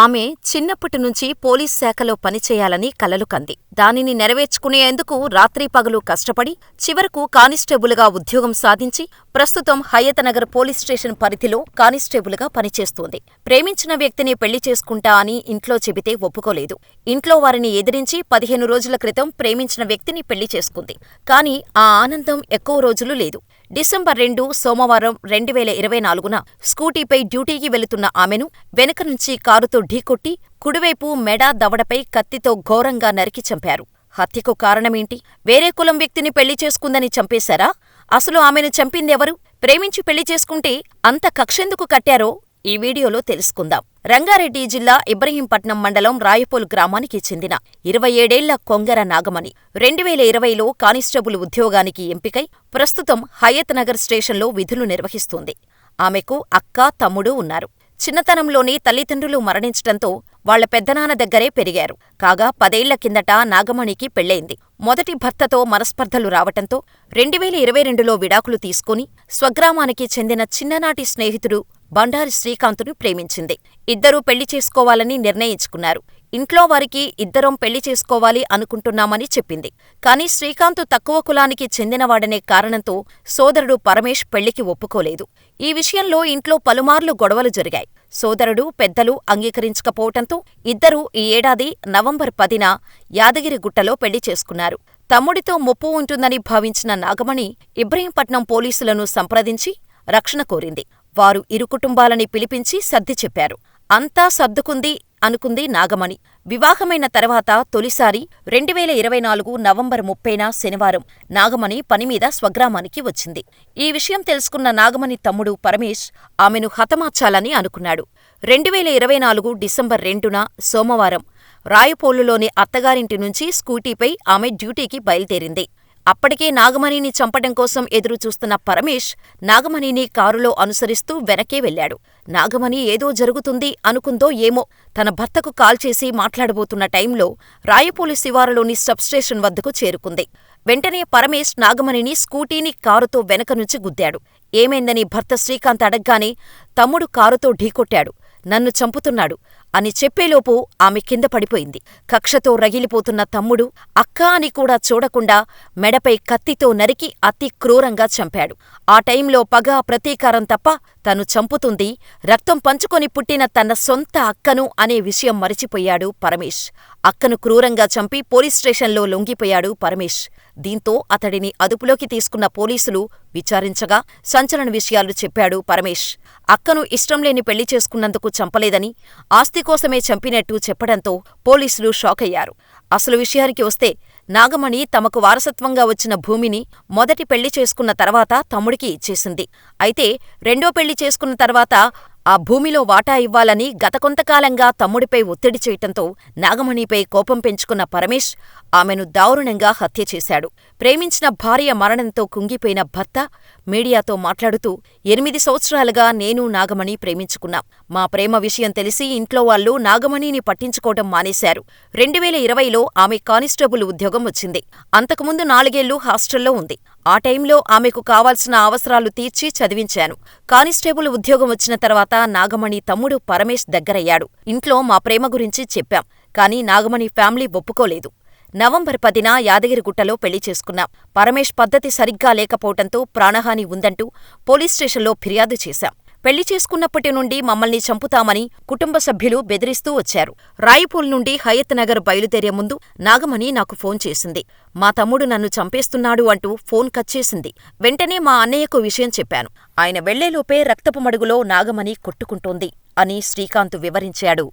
ఆమె చిన్నప్పటి నుంచి పోలీస్ శాఖలో పనిచేయాలని కలలు కంది. దానిని నెరవేర్చుకునేందుకు రాత్రి పగలు కష్టపడి, చివరకు కానిస్టేబులుగా ఉద్యోగం సాధించి, ప్రస్తుతం హయతనగర్ పోలీస్ స్టేషన్ పరిధిలో కానిస్టేబులుగా పనిచేస్తోంది. ప్రేమించిన వ్యక్తిని పెళ్ళి చేసుకుంటా అని ఇంట్లో చెబితే ఒప్పుకోలేదు. ఇంట్లో వారిని ఎదిరించి పదిహేను రోజుల క్రితం ప్రేమించిన వ్యక్తిని పెళ్ళి చేసుకుంది. కానీ ఆ ఆనందం ఎక్కువ రోజులు లేదు. డిసెంబర్ రెండు సోమవారం రెండువేల ఇరవై నాలుగున స్కూటీపై డ్యూటీకి వెళుతున్న ఆమెను వెనక నుంచి కారుతో ఢీకొట్టి, కుడివైపు మెడ, దవడపై కత్తితో ఘోరంగా నరికి చంపారు. హత్యకు కారణమేంటి? వేరే కులం వ్యక్తిని పెళ్ళి చేసుకుందని చంపేశారా? అసలు ఆమెను చంపిందెవరు? ప్రేమించి పెళ్ళి చేసుకుంటే అంత కక్షెందుకు కట్టారో ఈ వీడియోలో తెలుసుకుందాం. రంగారెడ్డి జిల్లా ఇబ్రహీంపట్నం మండలం రాయపూల్ గ్రామానికి చెందిన ఇరవై ఏడేళ్ళ కొంగర నాగమణి రెండువేల ఇరవైలో కానిస్టేబుల్ ఉద్యోగానికి ఎంపికై ప్రస్తుతం హయత్ నగర్ స్టేషన్లో విధులు నిర్వహిస్తోంది. ఆమెకు అక్క, తమ్ముడు ఉన్నారు. చిన్నతనంలోనే తల్లిదండ్రులు మరణించటంతో వాళ్ళ పెద్దనాన్న దగ్గరే పెరిగారు. కాగా పదేళ్ళ కిందట నాగమణికి పెళ్ళైంది మొదటి భర్తతో మనస్పర్ధలు రావటంతో రెండువేల ఇరవై రెండులో విడాకులు తీసుకుని స్వగ్రామానికి చెందిన చిన్ననాటి స్నేహితుడు బండారి శ్రీకాంతును ప్రేమించింది. ఇద్దరూ పెళ్ళి చేసుకోవాలని నిర్ణయించుకున్నారు. ఇంట్లో వారికి ఇద్దరం పెళ్ళి చేసుకోవాలి అనుకుంటున్నామని చెప్పింది. కాని శ్రీకాంత్ తక్కువ కులానికి చెందినవాడనే కారణంతో సోదరుడు పరమేష్ పెళ్ళికి ఒప్పుకోలేదు. ఈ విషయంలో ఇంట్లో పలుమార్లు గొడవలు జరిగాయి. సోదరుడు, పెద్దలు అంగీకరించకపోవటంతో ఇద్దరూ ఈ ఏడాది నవంబర్ పదిన యాదగిరిగుట్టలో పెళ్ళి చేసుకున్నారు. తమ్ముడితో ముప్పు ఉంటుందని భావించిన నాగమణి ఇబ్రహీంపట్నం పోలీసులను సంప్రదించి రక్షణ కోరింది. వారు ఇరు కుటుంబాలని పిలిపించి సర్ది చెప్పారు. అంతా సర్దుకుంది అనుకుంది నాగమణి. వివాహమైన తర్వాత తొలిసారి రెండువేల ఇరవై నాలుగు నవంబర్ ముప్పైన శనివారం నాగమణి పనిమీద స్వగ్రామానికి వచ్చింది. ఈ విషయం తెలుసుకున్న నాగమణి తమ్ముడు పరమేశ్ ఆమెను హతమార్చాలని అనుకున్నాడు. రెండువేల ఇరవై నాలుగు డిసెంబర్ రెండున సోమవారం రాయపోలులోని అత్తగారింటి నుంచి స్కూటీపై ఆమె డ్యూటీకి బయలుదేరింది. అప్పటికే నాగమణిని చంపటం కోసం ఎదురుచూస్తున్న పరమేశ్ నాగమణిని కారులో అనుసరిస్తూ వెనకే వెళ్ళాడు. నాగమణి ఏదో జరుగుతుంది అనుకుందో ఏమో తన భర్తకు కాల్ చేసి మాట్లాడబోతున్న టైంలో రాయపూలి శివారులోని సబ్స్టేషన్ వద్దకు చేరుకుంది. వెంటనే పరమేశ్ నాగమణిని స్కూటీని కారుతో వెనకనుంచి గుద్దాడు. ఏమైందని భర్త శ్రీకాంత్ అడగ్గానే తమ్ముడు కారుతో ఢీకొట్టాడు. నన్ను చంపుతున్నాడు అని చెప్పేలోపు ఆమె కింద పడిపోయింది. కక్షతో రగిలిపోతున్న తమ్ముడు అక్కా అని కూడా చూడకుండా మెడపై కత్తితో నరికి అతి క్రూరంగా చంపాడు. ఆ టైంలో పగ, ప్రతీకారం తప్ప తను చంపుతుంది రక్తం పంచుకొని పుట్టిన తన సొంత అక్కను అనే విషయం మరిచిపోయాడు పరమేష్ అక్కను క్రూరంగా చంపి పోలీస్ స్టేషన్లో లొంగిపోయాడు పరమేష్ దీంతో అతడిని అదుపులోకి తీసుకున్న పోలీసులు విచారించగా సంచలన విషయాలు చెప్పాడు పరమేష్ అక్కను ఇష్టంలేని పెళ్ళి చేసుకున్నందుకు చంపలేదని, ఆస్తి కోసమే చంపినట్టు చెప్పడంతో పోలీసులు షాకయ్యారు. అసలు విషయానికి వస్తే నాగమణి తమకు వారసత్వంగా వచ్చిన భూమిని మొదటి పెళ్ళి చేసుకున్న తర్వాత తమ్ముడికి ఇచ్చేసింది. అయితే రెండో పెళ్ళి చేసుకున్న తర్వాత ఆ భూమిలో వాటా ఇవ్వాలని గత కొంతకాలంగా తమ్ముడిపై ఒత్తిడి చేయటంతో నాగమణిపై కోపం పెంచుకున్న పరమేష్ ఆమెను దారుణంగా హత్య చేశాడు. ప్రేమించిన భార్య మరణంతో కుంగిపోయిన భర్త మీడియాతో మాట్లాడుతూ ఎనిమిది సంవత్సరాలుగా నేను నాగమణి ప్రేమించుకున్నాం. మా ప్రేమ విషయం తెలిసి ఇంట్లో వాళ్ళు నాగమణిని పట్టించుకోవటం మానేశారు. రెండువేల ఇరవైలో ఆమె కానిస్టేబుల్ ఉద్యోగం వచ్చింది. అంతకుముందు నాలుగేళ్ళు హాస్టల్లో ఉంది. ఆ టైంలో ఆమెకు కావాల్సిన అవసరాలు తీర్చి చదివించాను. కానిస్టేబుల్ ఉద్యోగం వచ్చిన తర్వాత నాగమణి తమ్ముడు పరమేశ్ దగ్గరయ్యాడు. ఇంట్లో మా ప్రేమ గురించి చెప్పాం. కానీ నాగమణి ఫ్యామిలీ ఒప్పుకోలేదు. నవంబర్ పదిన యాదగిరిగుట్టలో పెళ్ళి చేసుకున్నాం. పరమేశ్ పద్ధతి సరిగ్గా లేకపోవటంతో ప్రాణహాని ఉందంటూ పోలీస్ స్టేషన్లో ఫిర్యాదు చేశాం. పెళ్ళి చేసుకున్నప్పటి నుండి మమ్మల్ని చంపుతామని కుటుంబ సభ్యులు బెదిరిస్తూ వచ్చారు. రాయపూల్ నుండి హయత్ నగర్ బయలుదేరే ముందు నాగమణి నాకు ఫోన్ చేసింది. మా తమ్ముడు నన్ను చంపేస్తున్నాడు అంటూ ఫోన్ కట్ చేసింది. వెంటనే మా అన్నయ్యకు విషయం చెప్పాను. ఆయన వెళ్ళేలోపే రక్తపు మడుగులో నాగమణి కొట్టుకుంటోంది అని శ్రీకాంత్ వివరించాడు.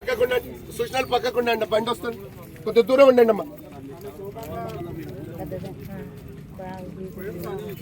పక్కకుండా సూచనలు పక్కకుండా అండి బండి వస్తుంది. కొద్ది దూరం ఉండండి అమ్మా. 不让进